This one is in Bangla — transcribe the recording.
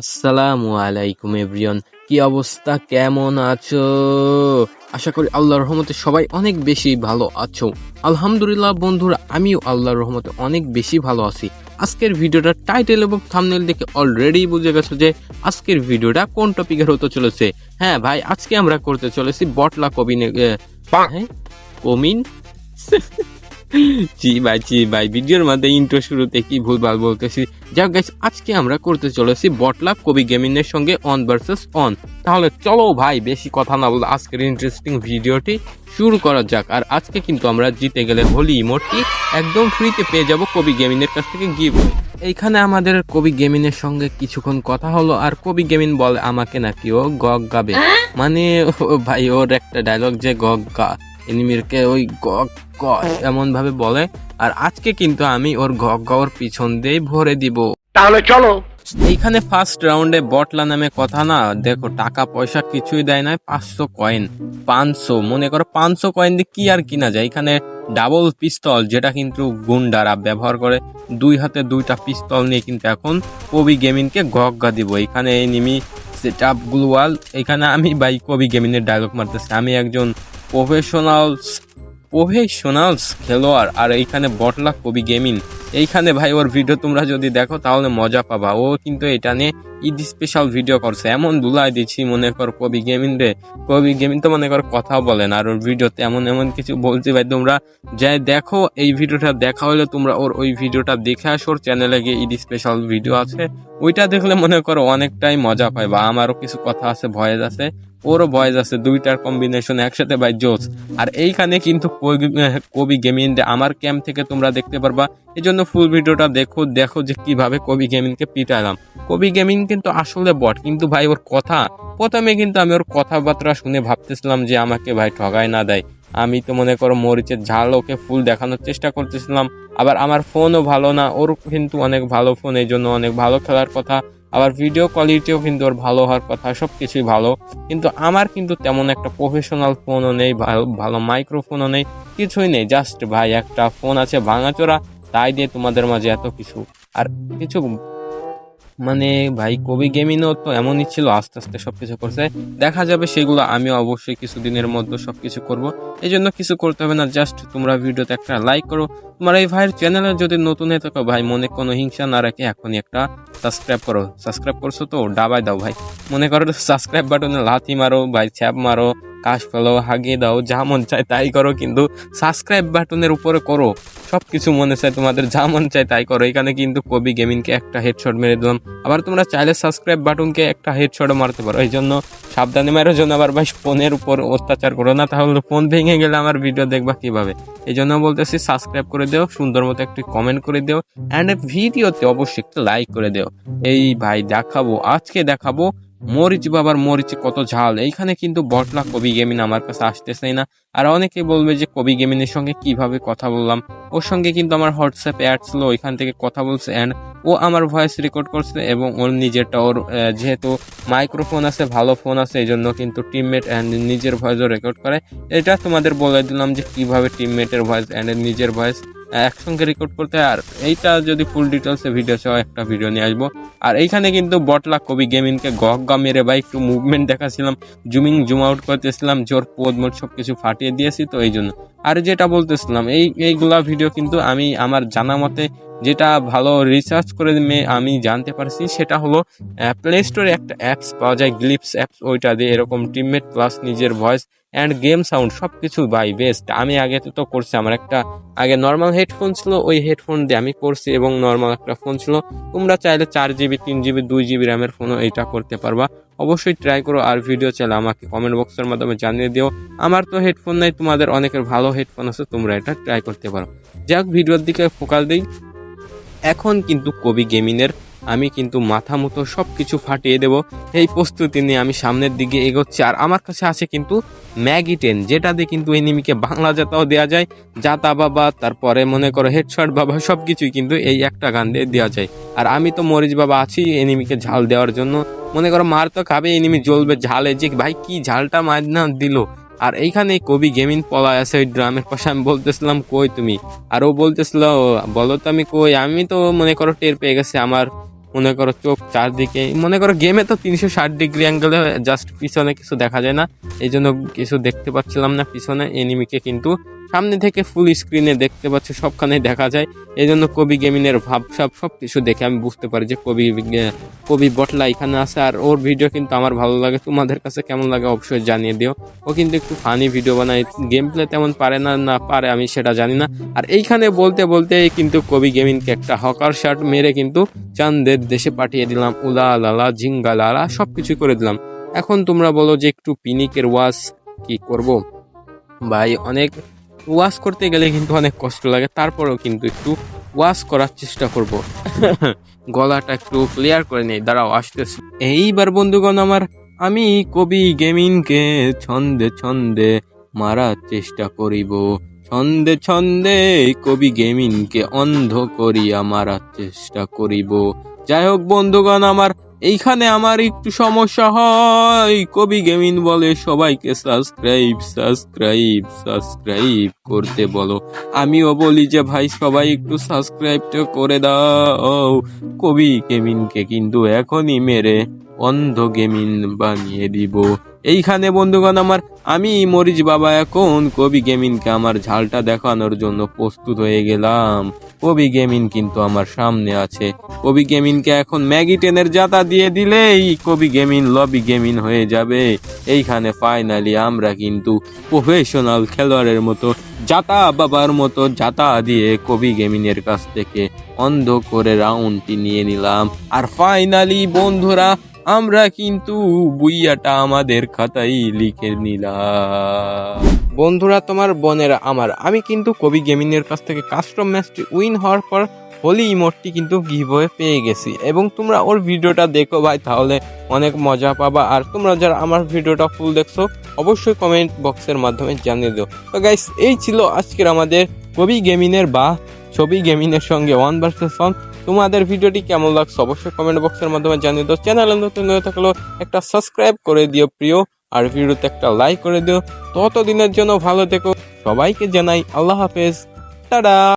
আসসালামু আলাইকুম এভরিয়ন কি অবস্থা? কেমন আছো? আশা করি আল্লাহর রহমতে সবাই অনেক বেশি ভালো আছো। আলহামদুলিল্লাহ বন্ধুরা আমিও আল্লাহর রহমতে অনেক বেশি ভালো আছি। আজকের ভিডিওটা টাইটেল এবং থামনেল দেখে অলরেডি বুঝে গেছো যে আজকের ভিডিওটা কোন টপিকের হতে চলেছে। হ্যাঁ ভাই আজকে আমরা করতে চলেছি বটলা কবিনে হ্যাঁ? কমিন? জি ভাই জি ভাই ভিডিওর মধ্যে ইন্ট্রো শুরুতে কি ভুলভাল বলতেছি? যাক গাইস আজকে আমরা করতে চলেছি বটলা কবি গেমিংয়ের সঙ্গে অন ভার্সেস অন তাহলে চলো ভাই বেশি কথা না বলে আজকের ইন্টারেস্টিং ভিডিওটি শুরু করা যাক। আর আজকে কিন্তু আমরা জিতে গেলে হোলি ইমোটটি একদম ফ্রিতে পেয়ে যাব কবি গেমিংয়ের কাছ থেকে গিভ এইখানে আমাদের কবি গেমিনের সঙ্গে কিছুক্ষণ কথা হলো আর কবি গেমিন বলে আমাকে নাকি ও গগ গাবে। মানে ও ভাই ওর একটা ডায়লগ যে গগ গা। এনিমিরকে ওই গগ গ এমন ভাবে বলে আর আজকে কিন্তু আমি ওর গগ গর পিছন দিয়ে ভরে দিব। তাহলে চলো। এইখানে ফার্স্ট রাউন্ডে বটলা নামে কথা না দেখো টাকা পয়সা কিছুই দেয় না পাঁচশো কয়েন পাঁচশো মনে করো পাঁচশো কয়েন দিয়ে কি আর কিনা যায়? এখানে ডাবল পিস্তল যেটা কিন্তু গুন্ডারা ব্যবহার করে দুই হাতে দুইটা পিস্তল নিয়ে কিন্তু এখন কবি গেমিনকে গগা দিব। এখানে এই নিমি সেট আপ গ্লুয়াল এখানে আমি বাই কবি গেমিনের ডায়লগ মারতেছি। আমি একজন প্রফেশনাল প্রফেশনালস খেলোয়াড়। আর এইখানে বটলা কবি গেমিং এইখানে ভাই ওর ভিডিও তোমরা যদি দেখো, তাহলে মজা পাবা। ও কিন্তু এটা নিয়ে ঈদ স্পেশাল ভিডিও করছে। এমন দুলাই দিচ্ছি মনে কর কবি গেমিং রে। কবি গেমিং তো মনে কর কথা বলেন আর ওর ভিডিওতে এমন এমন কিছু বলছি ভাই, তোমরা যাই দেখো, এই ভিডিওটা দেখা হলে তোমরা ওর ওই ভিডিওটা দেখে আসো। ওর চ্যানেলে গিয়ে ঈদ স্পেশাল ভিডিও আছে। ওইটা দেখলে মনে করো অনেকটাই মজা পাই বা আমারও কিছু কথা আছে, ভয়েস আছে। ওরও ভয়েস আছে, দুইটার কম্বিনেশন একসাথে ভাই জোস আর এইখানে কিন্তু কবি- কবি গেমিং আমার ক্যাম্প থেকে তোমরা দেখতে পারবা। এই জন্য ফুল ভিডিওটা দেখো দেখো যে কীভাবে কবি গেমিংকে পিটালাম। কবি গেমিং কিন্তু আসলে বট, কিন্তু ভাই ওর কথা, প্রথমে কিন্তু আমি ওর কথাবার্তা শুনে ভাবতেছিলাম যে আমাকে ভাই ঠগায় না দেয়। আমি তো মনে করো মরিচের ঝাল ওকে ফুল দেখানোর চেষ্টা করতেছিলাম। আবার আমার ফোনও ভালো না, ওর কিন্তু অনেক ভালো ফোন এই জন্য অনেক ভালো খেলার কথা। আবার ভিডিও কোয়ালিটিও কিন্তু ওর ভালো হওয়ার কথা সব কিছুই ভালো। কিন্তু আমার কিন্তু তেমন একটা প্রফেশনাল ফোনও নেই, ভালো মাইক্রোফোনও নেই, কিছুই নেই। জাস্ট ভাই, একটা ফোন আছে ভাঙাচোরা, তাই দিয়ে তোমাদের মাঝে এত কিছু। আর কিছু মানে ভাই কবি গেমিংও তো এমনই ছিল, আস্তে আস্তে সবকিছু করছে। দেখা যাবে সেগুলো আমিও অবশ্যই কিছুদিনের মধ্যে সব কিছু করব। এই জন্য কিছু করতে হবে না, জাস্ট তোমরা ভিডিওতে একটা লাইক করো। তোমার এই ভাইয়ের চ্যানেলে যদি নতুন হয়ে থাকো, ভাই মনে কোনো হিংসা না রাখে এখনই একটা সাবস্ক্রাইব করো। সাবস্ক্রাইব করছ তো ডাবাই দাও ভাই। মনে করো সাবস্ক্রাইব বাটনে লাথি মারো, ভাই ছ্যাপ মারো। কাশ ফেলো, হাগিয়ে দাও, যা মন চায় তাই করো, কিন্তু সাবস্ক্রাইব বাটনের উপরে করো। সব কিছু মনে চায় তোমাদের, যা মন চায় তাই করো। এখানে কিন্তু কবি গেমিংকে একটা হেডশট মেরে দিলাম। আবার তোমরা চাইলে সাবস্ক্রাইব বাটনকে একটা হেডশটও মারতে পারো। এই জন্য সাবধানে মারার জন্য আবার ভাই ফোনের উপর অত্যাচার করো না। তাহলে ফোন ভেঙে গেলে আমার ভিডিও দেখবা কীভাবে? এই জন্য বলতেছি সাবস্ক্রাইব করে দিও, সুন্দর মতো একটি কমেন্ট করে দিও অ্যান্ড ভিডিওতে অবশ্যই একটা লাইক করে দিও। এই ভাই দেখাবো, আজকে দেখাবো মরিচ বাবার মরিচে কত ঝাল। এইখানে কিন্তু বটলা কবি গেমিন আমার কাছে আসতেছেই না। আর অনেকে বলবে যে কবি গেমিনের সঙ্গে কীভাবে কথা বললাম। ওর সঙ্গে কিন্তু আমার হোয়াটসঅ্যাপ অ্যাড ছিল, ওইখান থেকে কথা বলছে অ্যান্ড ও আমার ভয়েস রেকর্ড করছে এবং ওর নিজেরটা ওর যেহেতু মাইক্রোফোন আছে, ভালো ফোন আছে এই জন্য কিন্তু টিমমেট অ্যান্ড নিজের ভয়েসও রেকর্ড করে। এটা তোমাদের বলে দিলাম যে কীভাবে টিমমেটের ভয়েস অ্যান্ড নিজের ভয়েস একসঙ্গে রেকর্ড করতে। আর এইটা যদি ফুল ডিটেলসে ভিডিও সহ একটা ভিডিও নিয়ে আসব আর এইখানে কিন্তু বটলা কবি গেমিংকে গা মেরে বা একটু মুভমেন্ট দেখাছিলাম জুমিং জুম আউট করতেছিলাম, জোর পোদ মোট সব কিছু ফাটিয়ে দিয়েছি তো এই জন্য আর যেটা বলতেছিলাম, এই, এইগুলা ভিডিও কিন্তু আমি আমার জানা মতে যেটা ভালো রিসার্চ করে আমি জানতে পারছি, সেটা হলো প্লে স্টোরে একটা অ্যাপস পাওয়া যায় গ্লিপস অ্যাপস ওইটা দিয়ে এরকম টিমমেট প্লাস নিজের ভয়েস অ্যান্ড গেম সাউন্ড সব কিছু বাই বেস্ট আমি আগে তো করছি, আমার একটা, আগে নর্মাল হেডফোন ছিল, ওই হেডফোন দিয়ে আমি করছি এবং নর্মাল একটা ফোন ছিল। তোমরা চাইলে চার জিবি তিন জিবি দুই জিবি র্যামের ফোনও এইটা করতে পারবা। অবশ্যই ট্রাই করো আর ভিডিও চাইলে আমাকে কমেন্ট বক্সের মাধ্যমে জানিয়ে দিও। আমার তো হেডফোন নাই, তোমাদের অনেকের ভালো হেডফোন আছে, তোমরা এটা ট্রাই করতে পারো। যাক ভিডিওর দিকে ফোকাস দিই। এখন কিন্তু কবি গেমিনের, আমি কিন্তু মাথা মতো সব কিছু ফাটিয়ে দেব। এই প্রস্তুতি নিয়ে আমি সামনের দিকে এগোচ্ছি। আর আমার কাছে আছে কিন্তু ম্যাগি টেন, যেটা দিয়ে কিন্তু এনিমিকে বাংলা জাতাও দেওয়া যায়, জাতা বাবা, তারপরে মনে করো হেডশট বাবা সব কিছুই কিন্তু এই একটা গান দিয়ে দেওয়া যায়। আর আমি তো মরিচ বাবা আছি এনিমিকে ঝাল দেওয়ার জন্য। মনে করো মার তো খাবে, এনিমি জ্বলবে ঝালে, যে ভাই কি ঝালটা মার না দিল। আর এইখানে কবি গেমিন পলায় আছে, ওই ড্রামের পাশে আমি বলতেছিলাম, কই তুমি? আর ও বলতেছিল, বলো তো আমি কই? আমি তো মনে করো টের পেয়ে গেছে, আমার মনে করো চোখ চারদিকে, মনে করো গেমে তো তিনশো ষাট ডিগ্রি অ্যাঙ্গেলে জাস্ট পিছনে কিছু দেখা যায় না। এই জন্য কিছু দেখতে পাচ্ছিলাম না পিছনে এনিমিকে কিন্তু। সামনে থেকে ফুল স্ক্রিনে দেখতে পাচ্ছ, সবখানে দেখা যায়। এই জন্য কবি গেমিনের ভাবসাব সব কিছু দেখে আমি বুঝতে পারি যে কবি কবি বটলা এখানে আছে। আর ওর ভিডিও কিন্তু আমার ভালো লাগে, তোমাদের কাছে কেমন লাগে অবশ্যই জানিয়ে দিও। ও কিন্তু একটু ফানি ভিডিও বানায়। গেম প্লে তেমন পারে না না পারে আমি সেটা জানি না। আর এইখানে বলতে বলতে কিন্তু কবি গেমিনকে একটা হকার শার্ট মেরে কিন্তু চান্দের দেশে পাঠিয়ে দিলাম, উলা লালা, ঝিঙ্গা লালা সব কিছু করে দিলাম। এখন তোমরা বলো যে একটু পিনিকের ওয়াশ কি করব? ভাই, অনেক ওয়াশ করতে গেলে কিন্তু অনেক কষ্ট লাগে, তারপরেও কিন্তু একটু ওয়াশ করার চেষ্টা করব। গলাটা একটু ক্লিয়ার করে নেই, দাঁড়াও, আসতেছি। এইবার বন্ধুগণ আমার, আমি কবি গেমিংকে ছন্দে ছন্দে মারার চেষ্টা করিব। ছন্দে ছন্দে কবি গেমিনকে অন্ধ করিয়া মারার চেষ্টা করিব। যাই হোক, বন্ধুগণ, আমার এইখানে আমার একটু সমস্যা হয়। কবি গেমিন বলে, সবাইকে সাবস্ক্রাইব সাবস্ক্রাইব সাবস্ক্রাইব করতে বলো। আমিও বলি যে, ভাই, সবাই একটু সাবস্ক্রাইবটা করে দাও। কবি গেমিনকে কিন্তু এখনই মেরে অন্ধ গেমিন বানিয়ে দিব। এইখানে, বন্ধুগণ আমার, আমি মরিচ বাবা এখন কবি গেমিনকে আমার ঝালটা দেখানোর জন্য প্রস্তুত হয়ে গেলাম। কবি গেমিন কিন্তু আমার সামনে আছে। কবি গেমিনকে এখন ম্যাগি টেনের জাতা দিয়ে দিলেই কবি গেমিন, লবি গেমিন হয়ে যাবে। এইখানে ফাইনালি আমরা কিন্তু প্রফেশনাল খেলোয়াড়ের মতো, জাতা বাবার মতো জাতা দিয়ে কবি গেমিনের কাছ থেকে অন্ধ করে রাউন্ডটি নিয়ে নিলাম। আর ফাইনালি বন্ধুরা আমরা কিন্তু বুইয়াটা আমাদের খাতায় লিখে নিলাম। বন্ধুরা, তোমার বোনেরা আমার, আমি কিন্তু কবি গেমিং এর কাছ থেকে কাস্টম ম্যাচটি উইন হওয়ার পর হোলি ইমোটটি কিন্তু গিভওয়ে পেয়ে গেছি। এবং তোমরা ওর ভিডিওটা দেখো ভাই, তাহলে অনেক মজা পাবা। আর তোমরা যারা আমার ভিডিওটা ফুল দেখছ, অবশ্যই কমেন্ট বক্সের মাধ্যমে জানিয়ে দিও। তো গাইস এই ছিল আজকের আমাদের কবি গেমিনের বা ছবি গেমিনের সঙ্গে ওয়ান ভার্সেস ওয়ান তোমাদের ভিডিওটি কেমন লাগছে অবশ্যই কমেন্ট বক্সের মাধ্যমে জানিয়ে দাও। চ্যানেল নতুন হয়ে থাকলেও একটা সাবস্ক্রাইব করে দিও প্রিয়, আর ভিডিওতে একটা লাইক করে দিও। ততদিনের জন্য ভালো থেকো। সবাইকে জানাই আল্লাহ হাফেজ। টাটা!